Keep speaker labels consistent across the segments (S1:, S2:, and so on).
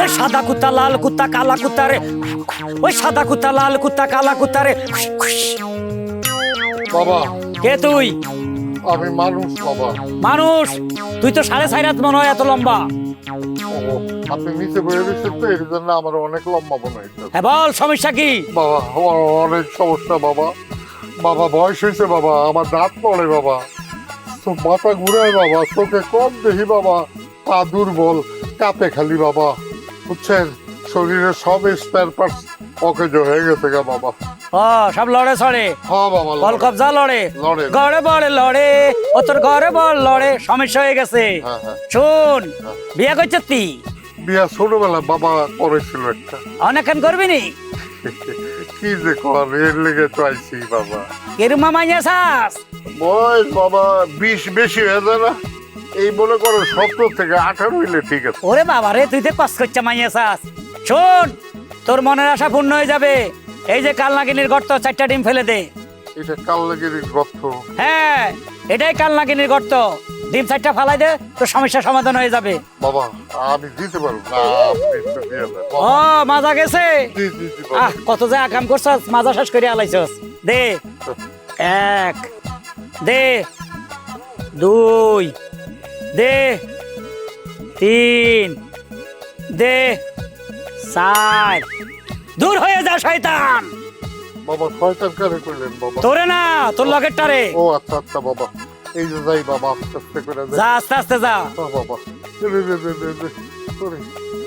S1: ওই সাদা কুত্তা লাল কুত্তা কালা কুত্তা রে। ওই সাদা কুত্তা লাল কুত্তা কালা কুত্তা রে।
S2: বাবা।
S1: কে তুই?
S2: আমি মানুষ বাবা।
S1: মানুষ? তুই তো সাড়ে চার হাত মনে হয় এত লম্বা।
S2: আপনি নিচে বয়ে দিচ্ছেন তো এর জন্য আমার অনেক লম্বা মনে হয়েছে
S1: হ্যাঁ বল সমস্যা কি?
S2: বাবা আমার অনেক সমস্যা বাবা। বাবা বয়স হয়েছে বাবা আমার দাঁত পড়ে বাবা। তো মাথা ঘুরায় বাবা চোখে কম দেখি বাবা পা দুর্বল কাঁপে খালি বাবা। বুঝছেন? শরীরে সব স্পেয়ার পার্টস অকেজ হয়ে গেছে গা বাবা।
S1: ও সব লড়ে
S2: হ্যাঁ বাবা
S1: বল কবজা লড়ে।
S2: লড়ে।
S1: ঘরে বল লড়ে। ও তোর ঘরে বল লড়ে। সমস্যা হয়ে গেছে।
S2: হ্যাঁ হ্যাঁ।
S1: শোন
S2: হ্যাঁ।
S1: বিয়ে করছে তুই?
S2: বিয়া ছোটবেলা বাবা করেছিল একটা।
S1: অনেকক্ষণ করবি নি?
S2: কি যে কর এর লেগে তো আইছি বাবা।
S1: কেরুমা মাইয়া চাস
S2: বয়স বাবা বিশ বেশি হয়ে যায় না। এই মনে করো সত্তর থেকে আঠারো হইলে ঠিক আছে।
S1: ওরে বাবা রে তুই তো কষ্ট করছে মাইয়া শোন তোর মনের আশা পূর্ণ হয়ে যাবে। এই যে কালনাগিনীর গর্ত চারটা ডিম ফেলে দে।
S2: এটা কাল্লাগিরির গর্ত।
S1: হ্যাঁ এটাই কালনাগিনীর গর্ত। ডিম চারটা ফালাই দে তোর সমস্যা সমাধান হয়ে যাবে।
S2: বাবা আমি দিতে পারব না।
S1: ও মাজা গেছে? আহ কত যে আকাম করছস মাজা শেষ করে আলাইছস। দে এক দে দুই দে তিন দে চার। দূর হয়ে যা শয়তান!
S2: বাবা শয়তান কারে করলেন বাবা?
S1: তোরে না তোর লগেরটারে।
S2: ও আচ্ছা আচ্ছা বাবা। এই যে যাই বাবা আস্তে আস্তে করে
S1: যা আস্তে আস্তে যা।
S2: বাবা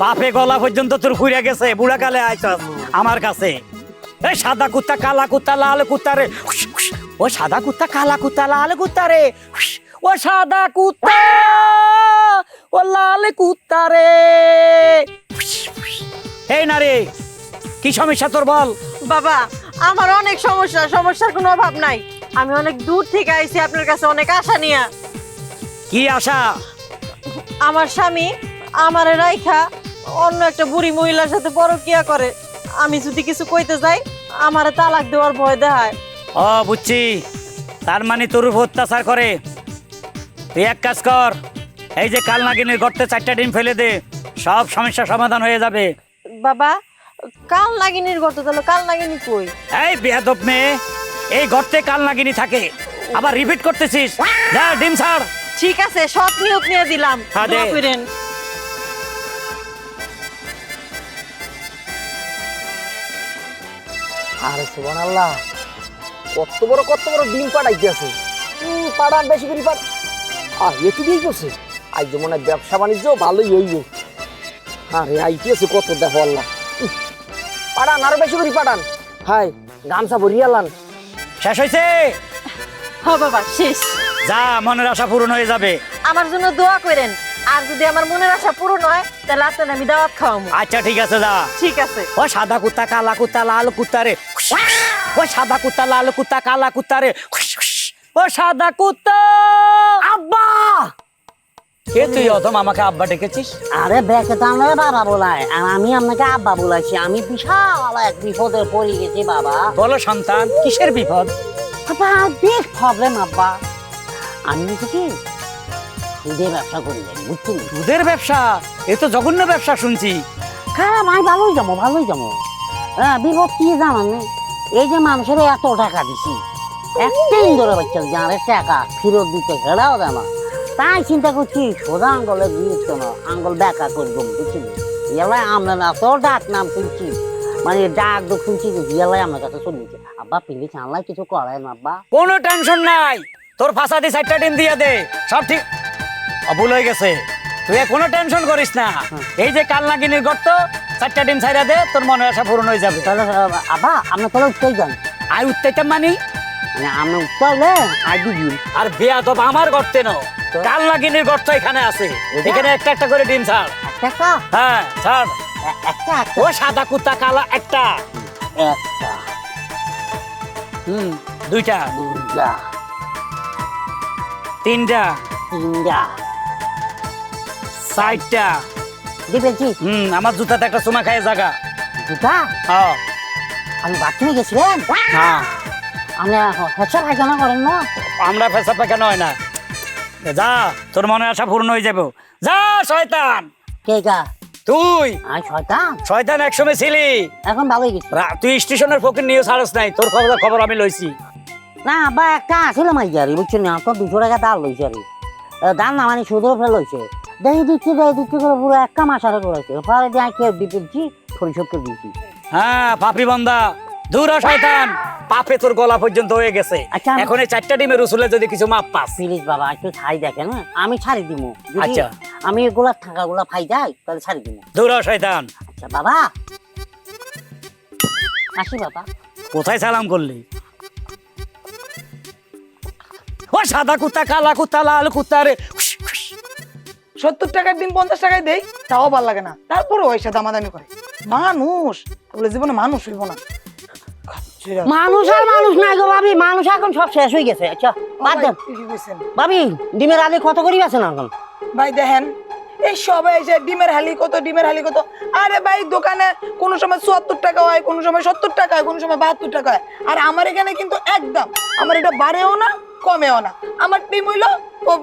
S1: পাপে গলা পর্যন্ত তোর ফুরিয়া গেছে বুড়া কালে আইছস আমার কাছে। এই সাদা কুত্তা কালা কুত্তা লাল কুত্তা রে। ও সাদা কুত্তা কালা কুত্তা লাল কুত্তা রে। ও সাদা কুত্তা ও লাল কুত্তা রে। এই না রে কি সমস্যা তোর বল?
S3: বাবা আমার অনেক সমস্যা সমস্যার কোনো অভাব নাই। আমি অনেক দূর থেকে আইছি আপনার কাছে অনেক আশা নিয়ে।
S1: কি আশা?
S3: আমার স্বামী আমার রাইখা অন্য একটা বুড়ি মহিলার সাথে বড় পরকিয়া করে। আমি যদি কিছু কইতে যাই আমার তালাক দেওয়ার ভয় দেখায়।
S1: ও বুঝছি। তার মানে তোর উপর অত্যাচার করে। তুই এক কাজ কর এই যে কালনাগিনীর গর্তে চারটা ডিম ফেলে দে সব সমস্যা সমাধান হয়ে যাবে।
S3: বাবা কাল নাগিনীর গর্ত তাহলে কাল নাগিনী কই?
S1: এই বেয়াদব মেয়ে এই গর্তে কালনাগিনী থাকে। আবার রিপিট করতেছিস। যা ডিম ছাড়।
S3: ঠিক আছে সৎ নিয়োগ নিয়ে দিলাম।
S1: হ্যাঁ, দে।
S3: দোয়া কইরেন।
S4: আরে সুবান আল্লাহ কত বড় কত বড় ডিম পাঠাইতেছে হুম পাঠান বেশি করে পাঠ আর দিয়েই করছে। আজ যে মনে হয় ব্যবসা বাণিজ্য ভালোই হইবে। আরে আইতেছে কত দেখো আল্লাহ। উহ, পাঠান আরও বেশি করে পাঠান হাই গামছা ভরিয়ে আলান।
S1: শেষ হয়েছে
S3: হ্যাঁ বাবা শেষ।
S1: যা মনের আশা পূরণ হয়ে যাবে।
S3: আমার জন্য দোয়া করেন। আর যদি আমার মনের আশা পূরণ হয় তাহলে আপনার আমি দাওয়াত খাওয়াবো।
S1: আচ্ছা ঠিক আছে যা।
S3: ঠিক আছে।
S1: ও সাদা কুত্তা কালা কুত্তা লাল কুত্তা রে। ও সাদা কুত্তা লাল কুত্তা কালা কুত্তা রে। ও সাদা কুত্তা! আব্বা! কে তুই অধম আমাকে আব্বা ডেকেছিস?
S5: আরে তো আমরা বাবা বলাই আর আমি আপনাকে আব্বা বলাইছি। আমি বিশাল এক বিপদে পড়ে গেছি বাবা।
S1: বলো সন্তান কিসের বিপদ?
S5: বিগ প্রবলেম আব্বা। আমি কি সুদের ব্যবসা করি বুঝছেন
S1: দুধের ব্যবসা? এ তো জঘন্য ব্যবসা শুনছি।
S5: খারাপ আমি ভালোই যাব ভালোই যাব হ্যাঁ বিপদ কি জানান এই যে মানুষের এত টাকা দিছি একদিন ধরে বাচ্চা যারে টাকা ফেরত দিতে হেরাও দেয় না। তাই চিন্তা করছি সোজা আঙ্গলে দিয়েছ না আঙ্গল ব্যাকা করব বুঝছেন এলাই আমরা না তো ডাক নাম শুনছি। মানে ডাক দোক শুনছি এলাই আমার কাছে শুনছি আব্বা পিলি চানলাই কিছু করে না আব্বা।
S1: কোনো টেনশন নাই। তোর ফাঁসা দিয়ে চারটা ডিম দিয়ে দে। সব ঠিক ভুল হয়ে গেছে। তুই কোনো টেনশন করিস না। এই যে কাল কালনাগিনীর গর্ত চারটা ডিম ছাইরা দে তোর মনে আশা পূরণ হয়ে যাবে।
S5: তাহলে আব্বা আপনি তাহলে উঠতেই যান
S1: আই উঠতেইতাম মানি?
S5: মানে আমি উঠতে আই দিবি।
S1: আর বেয়া তো আমার গর্তে ন কালনাগিনীর গর্ত এখানে আছে। এখানে একটা একটা করে ডিম ছাড়।
S5: একটা
S1: হ্যাঁ ছাড়।
S5: একটা
S1: ও সাদা কুত্তা কালা একটা।
S5: একটা।
S1: হুম দুইটা।
S5: দুইটা।
S1: তিনটা।
S5: তিনটা।
S1: চারটা।
S5: দিবেছি
S1: হুম আমার জুতাতে একটা চুমা খায় জায়গা
S5: দুটা
S1: হ্যাঁ।
S5: আমি বাথরুমে গেছিলেন?
S1: হ্যাঁ।
S5: আপনি হেসা পায়খানা করেন না?
S1: আমরা পেশা পায়খানা হয় না। যা তোর মনে আশা পূর্ণ হয়ে যাব। যা শয়তান।
S5: কে গা
S1: তুই।
S5: আই শয়তান?
S1: শয়তান একসময় ছিলি।
S5: এখন ভালোই গেছে।
S1: রা- তুই স্টেশনের ফকির নিয়ে ছাড়স নাই। তোর খবর খবর আমি লইছি।
S5: না বা একটা আসলে মাইজারি বুঝছ না? তো দুশো টাকা দাল লইছে আর দাম না মানে সুদও ফেল লইছে। দেই দিচ্ছি দেই দিচ্ছি করে পুরো একটা মাস আরে করেছে পরে দিয়ে কে দিতেছি পরিশোধ করে দিয়েছি
S1: হ্যাঁ পাপি বন্দা। দূর হ শয়তান। পাপে তোর গলা পর্যন্ত হয়ে গেছে।
S5: আচ্ছা,
S1: এখন এই চারটা ডিমের উসুলে যদি কিছু মাপ পাস।
S5: প্লিজ বাবা একটু ছাই দেখেন হ্যাঁ? আমি ছাড়ি দিব
S1: আচ্ছা।
S5: আমি এগুলা থাকা গুলা ফাই যাই তাহলে ছাড়ি দিব
S1: দূর শয়তান।
S5: আচ্ছা বাবা। আসি বাবা।
S1: কোথায় সালাম করলি? ও সাদা কুত্তা কালা কুত্তা লাল কুত্তা রে।
S6: সত্তর টাকার দিন পঞ্চাশ টাকায় দেই তাও ভালো লাগে না। তারপরে ওই সাথে দামাদামি করে। মানুষ বলে জীবনে মানুষ হইব না।
S5: মানুষ আর মানুষ নাই গো ভাবি মানুষ এখন সব শেষ হয়ে গেছে। আচ্ছা বাদ দেন। ভাবি ডিমের আলি কত করি আছে না এখন?
S6: ভাই দেখেন এই সবাই এসে ডিমের হালি কত ডিমের হালি কত। আরে ভাই দোকানে কোনো সময় চুয়াত্তর টাকা হয় কোনো সময় সত্তর টাকা হয় কোনো সময় বাহাত্তর টাকা হয়। আর আমার এখানে কিন্তু একদম আমার এটা বাড়েও না কমেও না। আমার ডিম হইল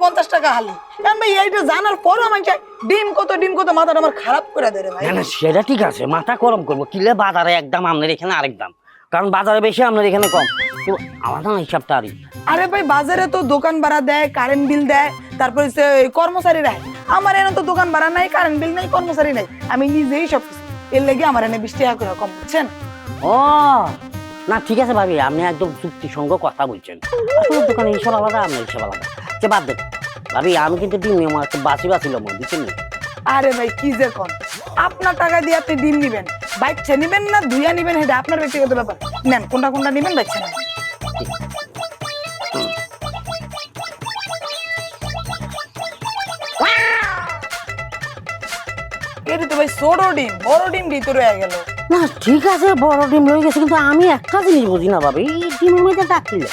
S6: পঞ্চাশ টাকা হালি। কারণ ভাই এইটা জানার পরও আমার চাই ডিম কত ডিম কত মাথাটা আমার খারাপ করে দেয় ভাই।
S5: না সেটা ঠিক আছে মাথা গরম করব। কিলে বাজারে একদম আপনার এখানে আরেক দাম। কারণ বাজারে বেশি আপনার এখানে কম। তো আমার না হিসাবটা আরই।
S6: আরে ভাই বাজারে তো দোকান ভাড়া দেয় কারেন্ট বিল দেয় তারপরে সে কর্মচারী দেয়। আমার এনে তো দোকান ভাড়া নাই কারেন্ট বিল নাই কর্মচারী নাই। আমি নিজেই সব এর লেগে আমার এনে বিশ টাকা করে কম বুঝছেন?
S5: ও না ঠিক আছে ভাবি আপনি একদম যুক্তি সঙ্গ কথা বলছেন। আসলে দোকানে হিসাব আলাদা আপনার হিসাব আলাদা। সে বাদ দেন। ভাবি আমি কিন্তু ডিম নিয়ে বাসি বাছিল মনে দিচ্ছেন
S6: আরে ভাই কি যে কন। আপনার টাকা দিয়ে আপনি ডিম নিবেন। বাইকছে নিবেন না ধুইয়া নিবেন সেটা আপনার ব্যক্তিগত ব্যাপার। নেন কোনটা কোনটা নিবেন বাইকছে নেন এটা তো ভাই ছোট ডিম বড় ডিম ভিতরে হয়ে গেল।
S5: না ঠিক আছে বড় ডিম রয়ে গেছে কিন্তু আমি একটা জিনিস বুঝি না ভাবি এই ডিমের মধ্যে ডাকিলে।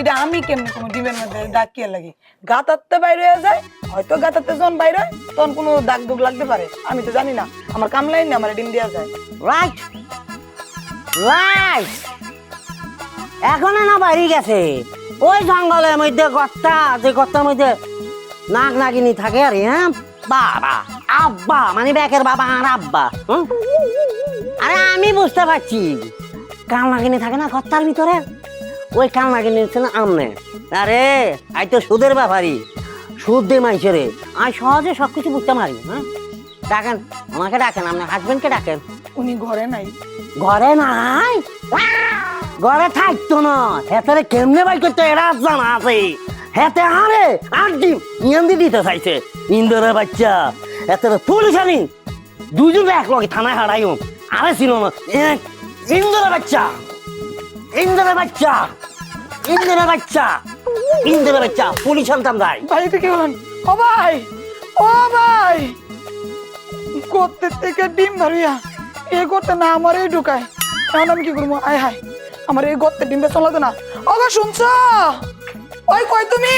S6: এটা আমি কেমন কোনো ডিমের মধ্যে দাগ কে লাগি। গাতাতে বাইরে হয়ে যায়, হয়তো গাতাতে যখন বাইরে তখন কোনো দাগ দুগ লাগতে পারে। আমি তো জানি না, আমার কামলাই না, আমার ডিম দেওয়া যায়।
S5: রাইট রাইট এখন না বাড়ি গেছে। ওই জঙ্গলের মধ্যে গত্তা, যে গত্তার মধ্যে নাক নাগিনি থাকে আরে হ্যাঁ? বাবা, আব্বা মানে ব্যাকের বাবা আর আব্বা? আরে আমি বুঝতে পারছি। কাল নাগিনি থাকে না গত্তার ভিতরে? ওই কাল নাগিনি না আমনে। আরে আই তো সুদের ব্যাপারই। সুদ দে মাইসেরে আমি সহজে সবকিছু বুঝতে পারি হ্যাঁ? ডাকেন ওনাকে ডাকেন আপনার হাজবেন্ডকে ডাকেন।
S6: উনি ঘরে নাই।
S5: ঘরে নাই? ঘরে থাকতো না। হেতারে কেমনে বাই করতে এরা জানা আছে। হেতে আরে আর ডিম ইয়ান্দি দিতে চাইছে। ইন্দোরের বাচ্চা হেতারে পুলিশ আনি। দুজন এক লগে থানায় হারাইও। আরে ছিল না ইন্দোরের বাচ্চা। ইন্দোরের বাচ্চা। ইন্দোরের বাচ্চা। ইন্দোরের বাচ্চা পুলিশ আনতাম
S6: ভাই। থেকে কি হলেন ও ভাই ও ভাই। করতে থেকে ডিম ধরিয়া এ করতে না আমার এই ঢুকায়। এখন আমি কি করব? আয় হায়, আমার এই গর্তে ডিম বেচন লাগে না। ওগো, শুনছ? ওই কই তুমি?